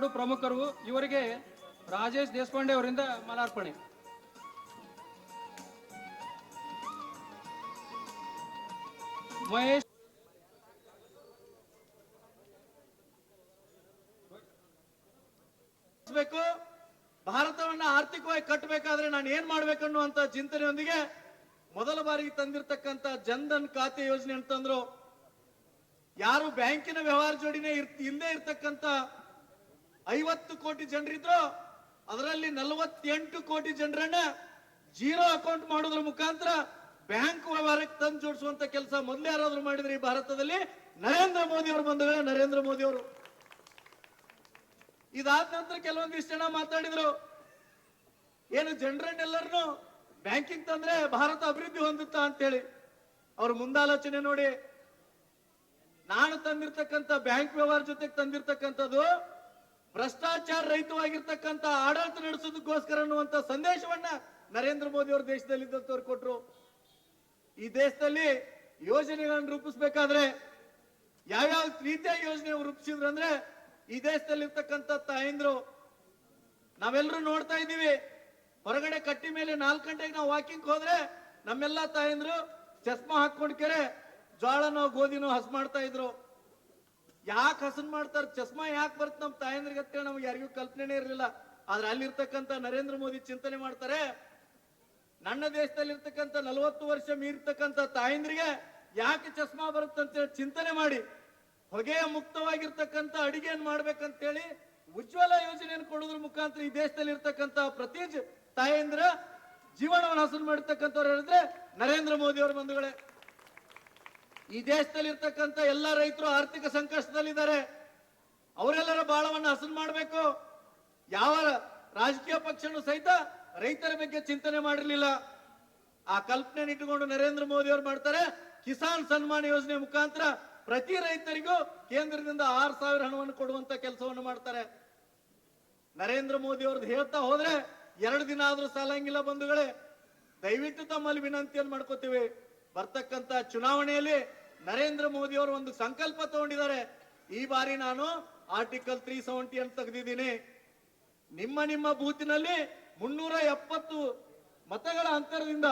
Ward ಪ್ರಮುಖರು ಇವರಿಗೆ ರಾಜೇಶ್ ದೇಶಪಾಂಡೆ ಅವರಿಂದ ಮಾಲಾರ್ಪಣೆ. ಮಹೇಶ್ ಭಾರತವನ್ನ ಆರ್ಥಿಕವಾಗಿ ಕಟ್ಟಬೇಕಾದ್ರೆ ನಾನು ಏನ್ ಮಾಡ್ಬೇಕನ್ನುವಂತ ಚಿಂತನೆಯೊಂದಿಗೆ ಮೊದಲ ಬಾರಿಗೆ ತಂದಿರತಕ್ಕಂತ ಜನ್ಧನ್ ಖಾತೆ ಯೋಜನೆ ಅಂತಂದ್ರು ಯಾರು ಬ್ಯಾಂಕಿನ ವ್ಯವಹಾರ ಜೋಡಿನೇ ಇಲ್ದೇ ಇರ್ತಕ್ಕಂತ ಐವತ್ತು ಕೋಟಿ ಜನರಿದ್ರು, ಅದರಲ್ಲಿ ನಲವತ್ತೆಂಟು ಕೋಟಿ ಜನರನ್ನ ಜೀರೋ ಅಕೌಂಟ್ ಮಾಡೋದ್ರ ಮುಖಾಂತರ ಬ್ಯಾಂಕ್ ವ್ಯವಹಾರಕ್ಕೆ ತಂದು ಜೋಡಿಸುವಂತ ಕೆಲಸ ಮೊದಲೇ ಯಾರಾದ್ರೂ ಮಾಡಿದ್ರೆ ಈ ಭಾರತದಲ್ಲಿ ನರೇಂದ್ರ ಮೋದಿ ಅವರು ಬಂದವೇ ನರೇಂದ್ರ ಮೋದಿ ಅವರು. ಇದಾದ ನಂತರ ಕೆಲವೊಂದಿಷ್ಟು ಜನ ಮಾತಾಡಿದ್ರು, ಏನು ಜನರನ್ನೆಲ್ಲರನ್ನು ಬ್ಯಾಂಕಿಂಗ್ ತಂದ್ರೆ ಭಾರತ ಅಭಿವೃದ್ಧಿ ಹೊಂದುತ್ತಾ ಅಂತೇಳಿ. ಅವ್ರ ಮುಂದಾಲೋಚನೆ ನೋಡಿ, ನಾನು ತಂದಿರ್ತಕ್ಕಂಥ ಬ್ಯಾಂಕ್ ವ್ಯವಹಾರ ಜೊತೆಗೆ ತಂದಿರ್ತಕ್ಕಂಥದ್ದು ಭ್ರಷ್ಟಾಚಾರ ರಹಿತವಾಗಿರ್ತಕ್ಕಂಥ ಆಡಳಿತ ನಡೆಸೋದಕ್ಕೋಸ್ಕರ ಅನ್ನುವಂತ ಸಂದೇಶವನ್ನ ನರೇಂದ್ರ ಮೋದಿ ಅವರು ದೇಶದಲ್ಲಿ ಇದ್ದಂತವ್ರು ಕೊಟ್ರು ಈ ದೇಶದಲ್ಲಿ ಯೋಜನೆಗಳನ್ನು ರೂಪಿಸ್ಬೇಕಾದ್ರೆ ಯಾವ್ಯಾವ ರೀತಿಯ ಯೋಜನೆ ರೂಪಿಸಿದ್ರು ಅಂದ್ರೆ ಈ ದೇಶದಲ್ಲಿ ಇರ್ತಕ್ಕಂಥ ತಾಯಂದ್ರು ನಾವೆಲ್ಲರೂ ನೋಡ್ತಾ ಇದ್ದೀವಿ. ಹೊರಗಡೆ ಕಟ್ಟಿ ಮೇಲೆ ನಾಲ್ಕು ಗಂಟೆಗೆ ನಾವು ವಾಕಿಂಗ್ ಹೋದ್ರೆ ನಮ್ಮೆಲ್ಲಾ ತಾಯಂದ್ರು, ಚಸ್ಮಾ ಹಾಕೊಂಡ್ಕೆರೆ ಜೋಳನೋ ಗೋಧಿನೋ ಹಸ್ ಮಾಡ್ತಾ ಇದ್ರು. ಯಾಕೆ ಹಸನ್ ಮಾಡ್ತಾರ? ಚಸ್ಮಾ ಯಾಕೆ ಬರುತ್ತೆ ನಮ್ ತಾಯಂದ್ರಿಗೆ ಅಂತೇಳಿ ನಮ್ಗೆ ಯಾರಿಗೂ ಕಲ್ಪನೆ ಇರಲಿಲ್ಲ. ಆದ್ರೆ ಅಲ್ಲಿರ್ತಕ್ಕಂಥ ನರೇಂದ್ರ ಮೋದಿ ಚಿಂತನೆ ಮಾಡ್ತಾರೆ. ನನ್ನ ದೇಶದಲ್ಲಿ ಇರ್ತಕ್ಕಂಥ ನಲವತ್ತು ವರ್ಷ ಮೀರ್ತಕ್ಕಂಥ ತಾಯಂದ್ರಿಗೆ ಯಾಕೆ ಚಸ್ಮಾ ಬರುತ್ತಂತೇಳಿ ಚಿಂತನೆ ಮಾಡಿ ಹೊಗೆಯ ಮುಕ್ತವಾಗಿರ್ತಕ್ಕಂಥ ಅಡಿಗೆಯನ್ನು ಮಾಡ್ಬೇಕಂತೇಳಿ ಉಜ್ವಲ ಯೋಜನೆಯನ್ನು ಕೊಡೋದ್ರ ಮುಖಾಂತರ ಈ ದೇಶದಲ್ಲಿ ಇರ್ತಕ್ಕಂಥ ಪ್ರತಿ ತಾಯಂದ್ರ ಜೀವನವನ್ನು ಹಸನ್ ಮಾಡಿರ್ತಕ್ಕಂಥವ್ರು ಹೇಳಿದ್ರೆ ನರೇಂದ್ರ ಮೋದಿ ಅವರ ಬಂಧುಗಳೇ. ಈ ದೇಶದಲ್ಲಿ ಇರ್ತಕ್ಕಂಥ ಎಲ್ಲ ರೈತರು ಆರ್ಥಿಕ ಸಂಕಷ್ಟದಲ್ಲಿದ್ದಾರೆ. ಅವರೆಲ್ಲರ ಬಾಳವನ್ನ ಹಸನ್ ಮಾಡಬೇಕು. ಯಾವ ರಾಜಕೀಯ ಪಕ್ಷನೂ ಸಹಿತ ರೈತರ ಬಗ್ಗೆ ಚಿಂತನೆ ಮಾಡಿರಲಿಲ್ಲ. ಆ ಕಲ್ಪನೆ ಇಟ್ಟುಕೊಂಡು ನರೇಂದ್ರ ಮೋದಿ ಅವರು ಮಾಡ್ತಾರೆ. ಕಿಸಾನ್ ಸನ್ಮಾನ್ ಯೋಜನೆ ಮುಖಾಂತರ ಪ್ರತಿ ರೈತರಿಗೂ ಕೇಂದ್ರದಿಂದ ಆರು ಸಾವಿರ ಹಣವನ್ನು ಕೊಡುವಂತ ಕೆಲಸವನ್ನು ಮಾಡ್ತಾರೆ. ನರೇಂದ್ರ ಮೋದಿ ಅವ್ರದ್ದು ಹೇಳ್ತಾ ಹೋದ್ರೆ ಎರಡು ದಿನ ಆದ್ರೂ ಸಾಲಂಗಿಲ್ಲ ಬಂಧುಗಳೇ. ದಯವಿಟ್ಟು ತಮ್ಮಲ್ಲಿ ವಿನಂತಿಯನ್ನು ಮಾಡ್ಕೋತೀವಿ. ಬರ್ತಕ್ಕಂತ ಚುನಾವಣೆಯಲ್ಲಿ ನರೇಂದ್ರ ಮೋದಿ ಅವರು ಒಂದು ಸಂಕಲ್ಪ ತಗೊಂಡಿದ್ದಾರೆ. ಈ ಬಾರಿ ನಾನು ಆರ್ಟಿಕಲ್ ತ್ರೀ ಸೆವೆಂಟಿ ಅಂತ ತೆಗೆದಿದ್ದೀನಿ. ನಿಮ್ಮ ನಿಮ್ಮ ಬೂತಿನಲ್ಲಿ ಮುನ್ನೂರ ಎಪ್ಪತ್ತು ಮತಗಳ ಅಂತರದಿಂದ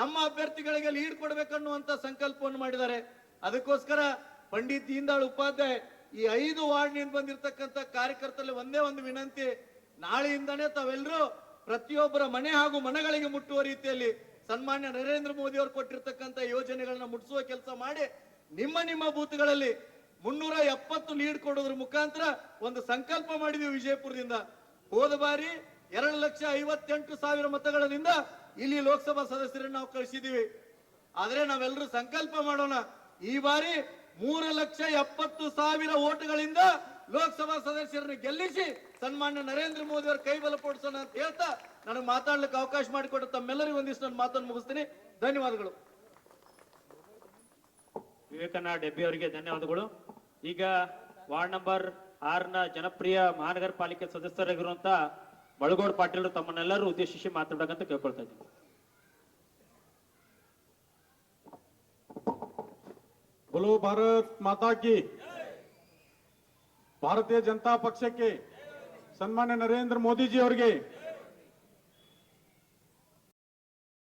ನಮ್ಮ ಅಭ್ಯರ್ಥಿಗಳಿಗೆ ಲೀಡ್ ಕೊಡಬೇಕನ್ನುವಂತ ಸಂಕಲ್ಪವನ್ನು ಮಾಡಿದ್ದಾರೆ. ಅದಕ್ಕೋಸ್ಕರ ಪಂಡಿತ್ ದೀನ್ದಾಳ್ ಉಪಾಧ್ಯಾಯ ಈ ಐದು ವಾರ್ಡ್ನಿಂದ ಬಂದಿರತಕ್ಕಂತ ಕಾರ್ಯಕರ್ತರಲ್ಲಿ ಒಂದೇ ಒಂದು ವಿನಂತಿ, ನಾಳೆಯಿಂದನೇ ತಾವೆಲ್ಲರೂ ಪ್ರತಿಯೊಬ್ಬರ ಮನೆ ಹಾಗೂ ಮನೆಗಳಿಗೆ ಮುಟ್ಟುವ ರೀತಿಯಲ್ಲಿ ಸನ್ಮಾನ್ಯ ನರೇಂದ್ರ ಮೋದಿ ಅವರು ಕೊಟ್ಟಿರ್ತಕ್ಕಂಥ ಯೋಜನೆಗಳನ್ನ ಮುಟ್ಟಿಸುವ ಕೆಲಸ ಮಾಡಿ ನಿಮ್ಮ ನಿಮ್ಮ ಬೂತ್ಗಳಲ್ಲಿ ಮುನ್ನೂರ ಎಪ್ಪತ್ತು ಲೀಡ್ ಕೊಡೋದ್ರ ಮುಖಾಂತರ ಒಂದು ಸಂಕಲ್ಪ ಮಾಡಿದ್ವಿ ವಿಜಯಪುರದಿಂದ. ಹೋದ ಬಾರಿ ಎರಡು ಲಕ್ಷ ಐವತ್ತೆಂಟು ಸಾವಿರ ಮತಗಳಿಂದ ಇಲ್ಲಿ ಲೋಕಸಭಾ ಸದಸ್ಯರನ್ನು ನಾವು ಕಳಿಸಿದೀವಿ. ಆದ್ರೆ ನಾವೆಲ್ಲರೂ ಸಂಕಲ್ಪ ಮಾಡೋಣ. ಈ ಬಾರಿ ಮೂರು ಲಕ್ಷ ಎಪ್ಪತ್ತು ಸಾವಿರ ಓಟುಗಳಿಂದ ಲೋಕಸಭಾ ಸದಸ್ಯರನ್ನು ಗೆಲ್ಲಿಸಿ ಸನ್ಮಾನ್ಯ ನರೇಂದ್ರ ಮೋದಿ ಅವರ ಕೈ ಬಲಪಡಿಸೋಣ ಅಂತ ಹೇಳ್ತಾ ನನಗೆ ಮಾತಾಡ್ಲಿಕ್ಕೆ ಅವಕಾಶ ಮಾಡಿಕೊಟ್ಟು ತಮ್ಮೆಲ್ಲರಿಗೂ ಒಂದಿಷ್ಟು ನನ್ನ ಮಾತನ್ನು ಮುಗಿಸ್ತೀನಿ ಧನ್ಯವಾದಗಳು ವಿವೇಕಣ್ಣ ಡೆಬ್ಬಿ ಅವರಿಗೆ ಧನ್ಯವಾದಗಳು ಈಗ ವಾರ್ಡ್ ನಂಬರ್ ಆರ್ನ ಜನಪ್ರಿಯ ಮಹಾನಗರ ಪಾಲಿಕೆ ಸದಸ್ಯರಾಗಿರುವಂತ ಬಳಗೋಡ್ ಪಾಟೀಲ್ ತಮ್ಮನ್ನೆಲ್ಲರೂ ಉದ್ದೇಶಿಸಿ ಮಾತಾಡಬೇಕಂತ ಕೇಳ್ಕೊಳ್ತಾ ಇದ್ದೀನಿ बोलो भारत माता की ಭಾರತೀಯ ಜನತಾ ಪಕ್ಷಕ್ಕೆ ಸನ್ಮಾನ್ಯ ನರೇಂದ್ರ ಮೋದಿಜಿ ಅವರಿಗೆ